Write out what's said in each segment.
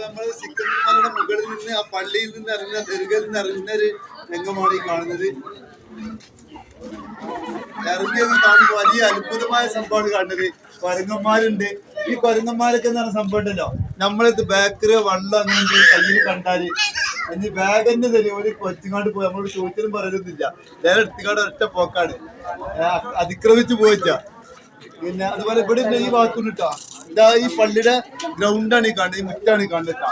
നമ്മൾ സിക്കന്ദർമാരുടെ മുകളിൽ നിന്ന് ആ പള്ളിയിൽ നിന്ന് ഇറങ്ങുന്ന ദർഗയിൽ നിന്ന് ഒരു രംഗമാണ് ഈ കാണുന്നത്. ഇറങ്ങിയത് കാണുമ്പോൾ വലിയ അത്ഭുതമായ സംഭവമാണ് കാണുന്നത്. കൊരങ്ങന്മാരുണ്ട്. ഈ കൊരങ്ങന്മാരൊക്കെ എന്ന് പറഞ്ഞ സംഭവം ഉണ്ടല്ലോ. നമ്മളിത് ബേക്കറി വള്ളം അങ്ങനെ കയ്യിൽ കണ്ടാൽ ഇനി ബാഗ് തന്നെ തരും. ഒരു കൊച്ചുങ്ങാണ്ട് പോയി. നമ്മളോട് ചോദിച്ചാലും പറയലൊന്നുമില്ല. നേരെ എടുത്തിക്കാണ്ട് ഒറ്റ പോക്കാണ്. അതിക്രമിച്ചു പോയിച്ച പിന്നെ അതുപോലെ ഇവിടെ ഈ ഭാഗത്തുണ്ട് കിട്ടാ ഇതാ ഈ പള്ളിയുടെ ഗ്രൗണ്ടാണ് ഈ കാണുന്നത്. ഈ മുറ്റാണ് ഈ കാണുന്നത്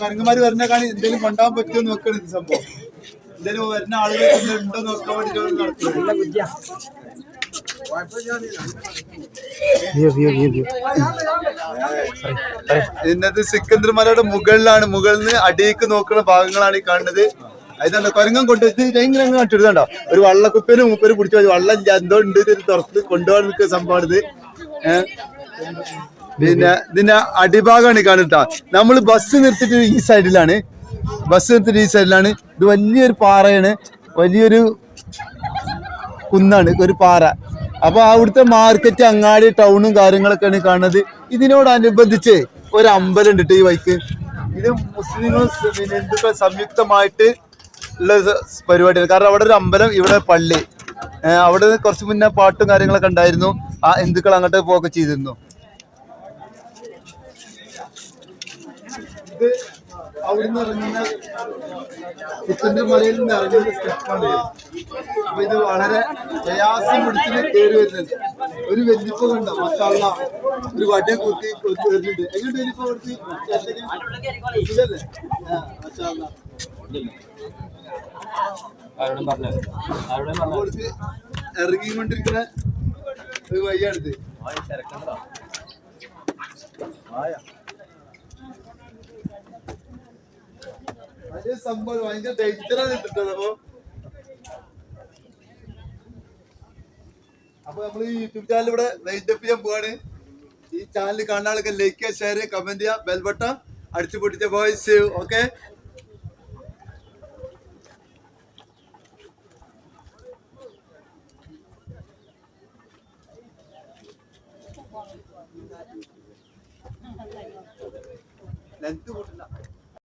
കരങ്ങന്മാര് വരുന്ന കാണി എന്തെങ്കിലും കൊണ്ടാവാൻ പറ്റുമോ നോക്കണ ഇത് സംഭവം. എന്തെങ്കിലും വരുന്ന ആളുകൾ ഉണ്ടോ നോക്കാൻ വേണ്ടി നടത്തുന്നത് ഇന്നത്തെ സിക്കന്ദർ മലയുടെ മുകളിലാണ് മുകളിൽ നിന്ന് അടിയിലേക്ക് നോക്കുന്ന ഭാഗങ്ങളാണ് ഈ കാണുന്നത്. അതിനാണ് കൊരങ്ങം കൊണ്ടുവച്ച് ഇങ്ങനെ കാട്ടിടുന്നുണ്ടോ ഒരു വള്ളക്കുപ്പേര് മൂപ്പര് പിടിച്ചു പോയി വള്ളം എന്തോ ഉണ്ട് തുറത്ത് കൊണ്ടുപോകാൻ നിൽക്കുന്ന സംഭവമാണ് ഇത് പിന്നെ ഇതിന്റെ അടിഭാഗമാണ് കാണുക നമ്മൾ ബസ് നിർത്തിട്ട് ഈ സൈഡിലാണ് ബസ് നിർത്തിട്ട് ഈ സൈഡിലാണ് ഇത് വലിയൊരു പാറയാണ്. വലിയൊരു കുന്നാണ്. ഒരു പാറ. അപ്പൊ അവിടുത്തെ മാർക്കറ്റ് അങ്ങാടി ടൗണും കാര്യങ്ങളൊക്കെയാണ് കാണുന്നത്. ഇതിനോടനുബന്ധിച്ച് ഒരു അമ്പലം ഉണ്ട് ഈ വൈക്ക് ഇത് മുസ്ലിങ്ങളും ഹിന്ദുക്കൾ ഹിന്ദുക്കളും സംയുക്തമായിട്ട് ഉള്ള പരിപാടിയാണ്. കാരണം അവിടെ ഒരു അമ്പലം ഇവിടെ പള്ളി. അവിടെ കുറച്ച് മുന്നേ പാട്ടും കാര്യങ്ങളൊക്കെ ഉണ്ടായിരുന്നു. ആ ഹിന്ദുക്കൾ അങ്ങോട്ട് പോകെ ചെയ്തിരുന്നു. ഇത് അവിടുന്ന് ഇറങ്ങുന്ന പുത്തന്റെ മലയിൽ നിന്ന് ഇറങ്ങുന്ന സ്റ്റെപ്പാണ്. അപ്പൊ ഇത് വളരെ പ്രയാസം പിടിച്ചിട്ട് കയറി വരുന്നുണ്ട്. ഒരു വെല്ലിപ്പ് കണ്ട മസാല ഒരു വടിയെ കുത്തി വരുന്നുണ്ട്. എങ്ങനെ വെല്ലിപ്പ ഇതല്ലേ മസാല. കൊടുത്ത് ഇറങ്ങിക്കൊണ്ടിരിക്കുന്ന ഒരു വഴിയാണിത്. സംഭവം അപ്പൊ. നമ്മൾ ഈ യൂട്യൂബ് ചാനൽ ഇവിടെ വൈൻഡപ്പ് ചെയ്യാൻ പോവാണ്. ഈ ചാനൽ കാണുന്ന ആൾക്ക് ലൈക്ക് ചെയ്യുക ഷെയർ ചെയ്യുക കമന്റ് ചെയ്യുക ബെൽബട്ട അടിച്ചു പൊട്ടിച്ച വോയിസ് ഓക്കെ ലെങ്ത് കൂട്ടില്ല.